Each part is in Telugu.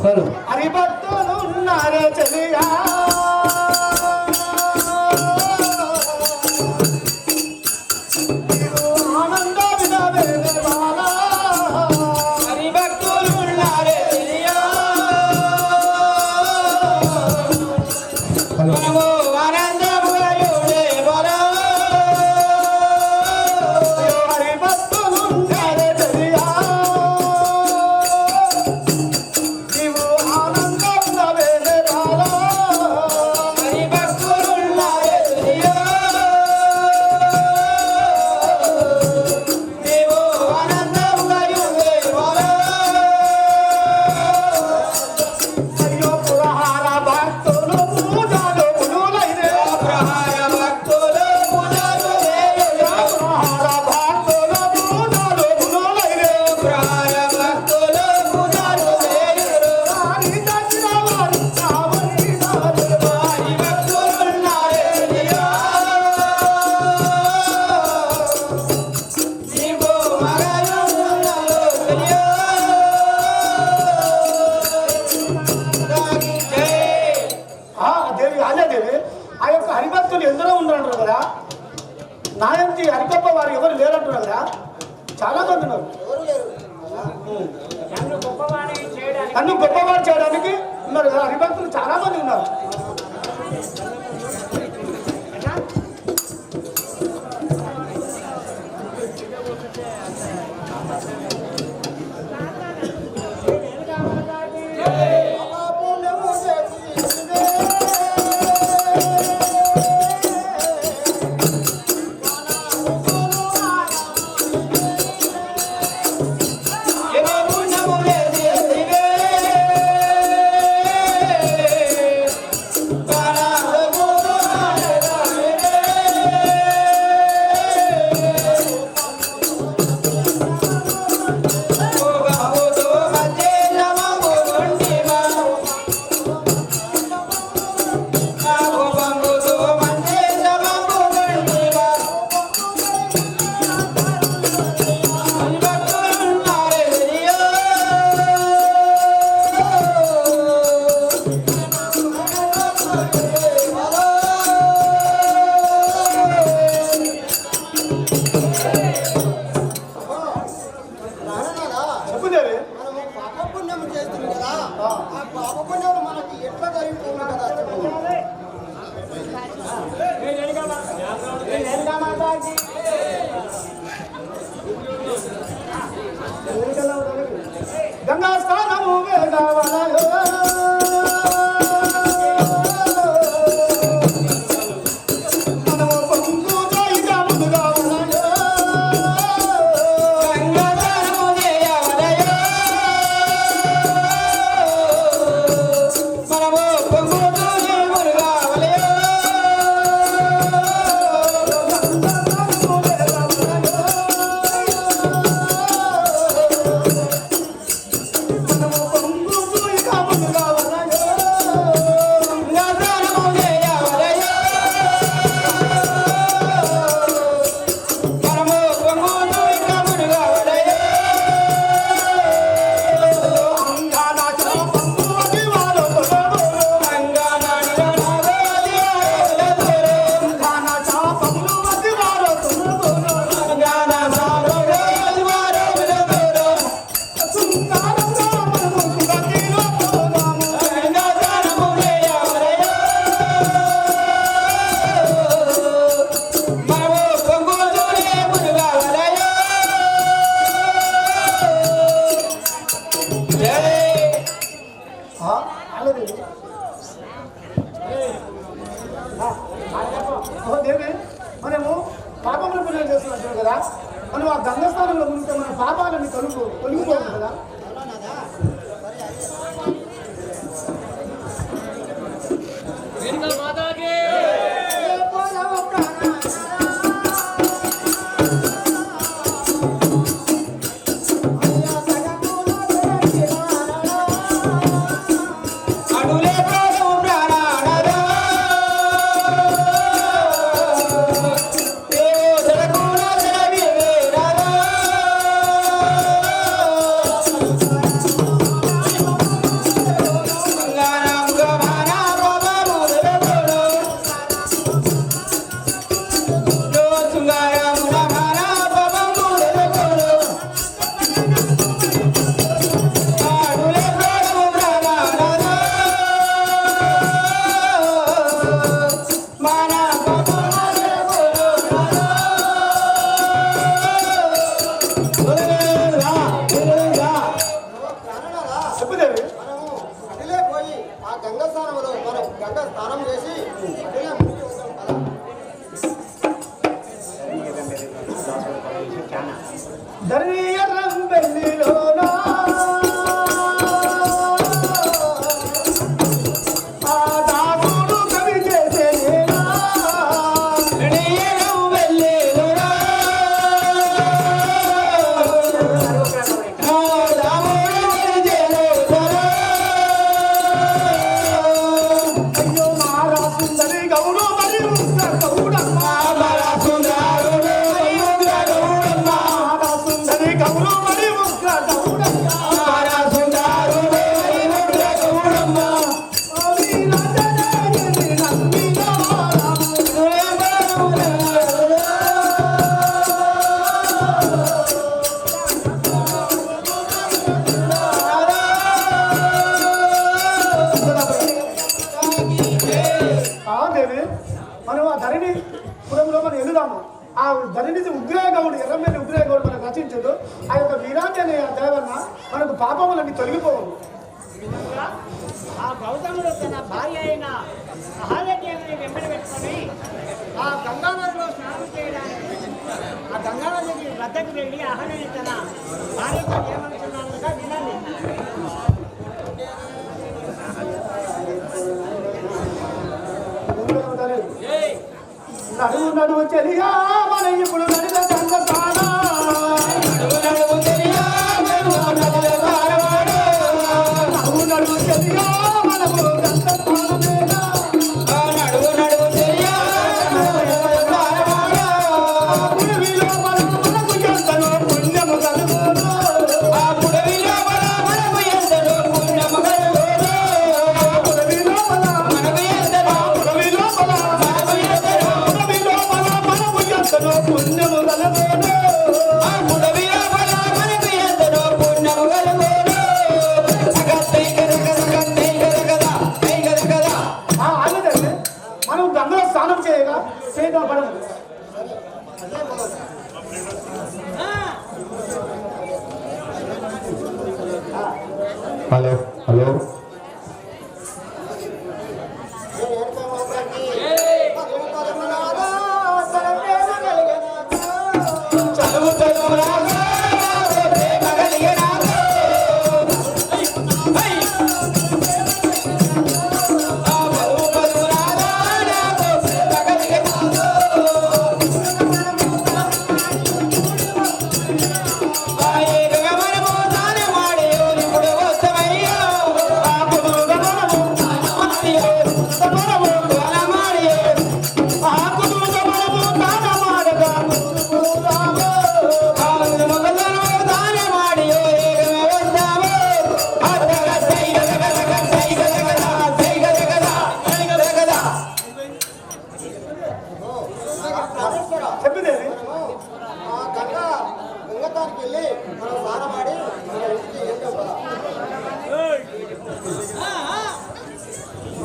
喝了 లేదే ఆ యొక్క హరిభక్తులు ఎందరో ఉన్నారు కదా? నాయంతి హరికప్ప వారు ఎవరు లేరంటున్నారు కదా? చాలా మంది ఉన్నారు. నన్ను గొప్పవాడు చేయడానికి ఉన్నారు కదా హరిభక్తులు చాలా మంది ఉన్నారు. Vamos, vamos, తొలగిపోవు ఆ గౌతముడు తన భార్య అయిన సహజదేవిని వెంబడి పెట్టుకొని ఆ గంగానదిలో స్నానం చేయడానికి ఆ గంగానదికి వద్దకు వెళ్ళి అహల్యని తన భార్యతో ఏమంటున్నానుగా వినండి. నడువు నడువు మన ఇప్పుడు నడిద సంగ నడువు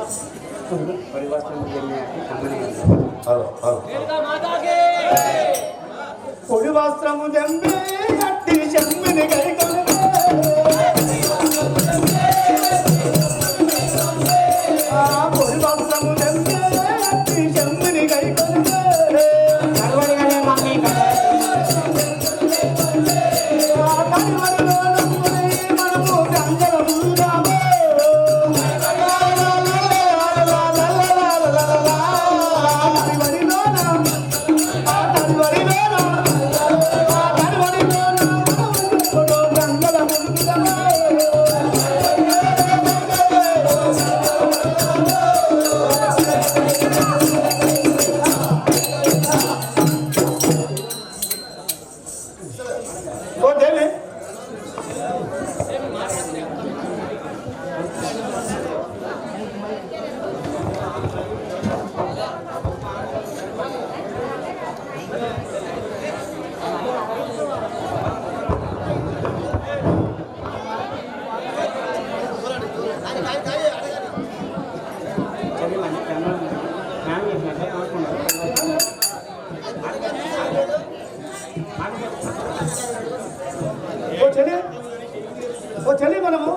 परिवर्तन करने की हमने हेलो हेलो वस्त्र मुझे गट्टी शम्मिन गई ఓ చెల్లి. ఓ చెల్లి మనము.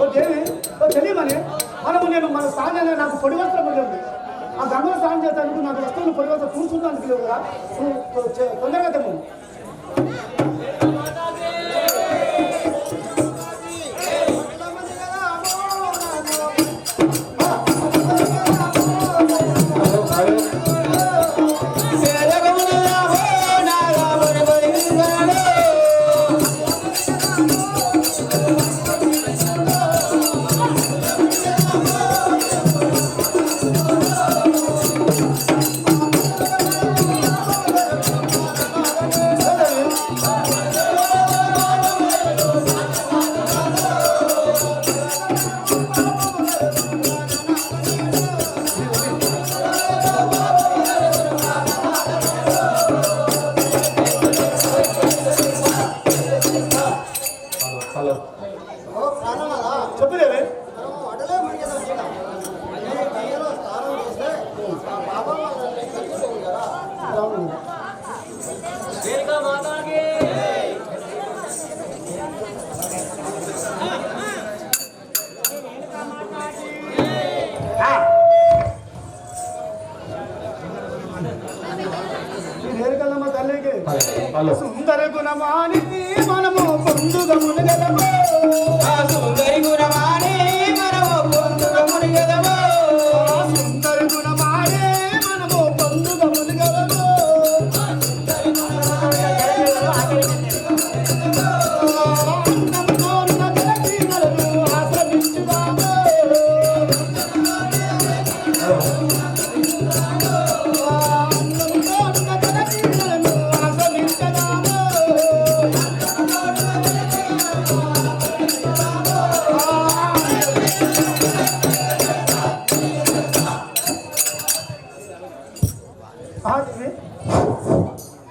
ఓ దేవి ఓ చెల్లి మని మనము నేను మన స్థానంలో నాకు పొడి వస్త్రం ఉంది ఆ గంగలో స్నానం చేస్తానికి నాకు వస్తువులు పొడి వస్త్రం కూర్చుందానికి కదా. తొందరగా తెమ్ము. హలో సుందర గుణమాని మనము పొందుదము గుణమాని మనము పొందుదము సుందర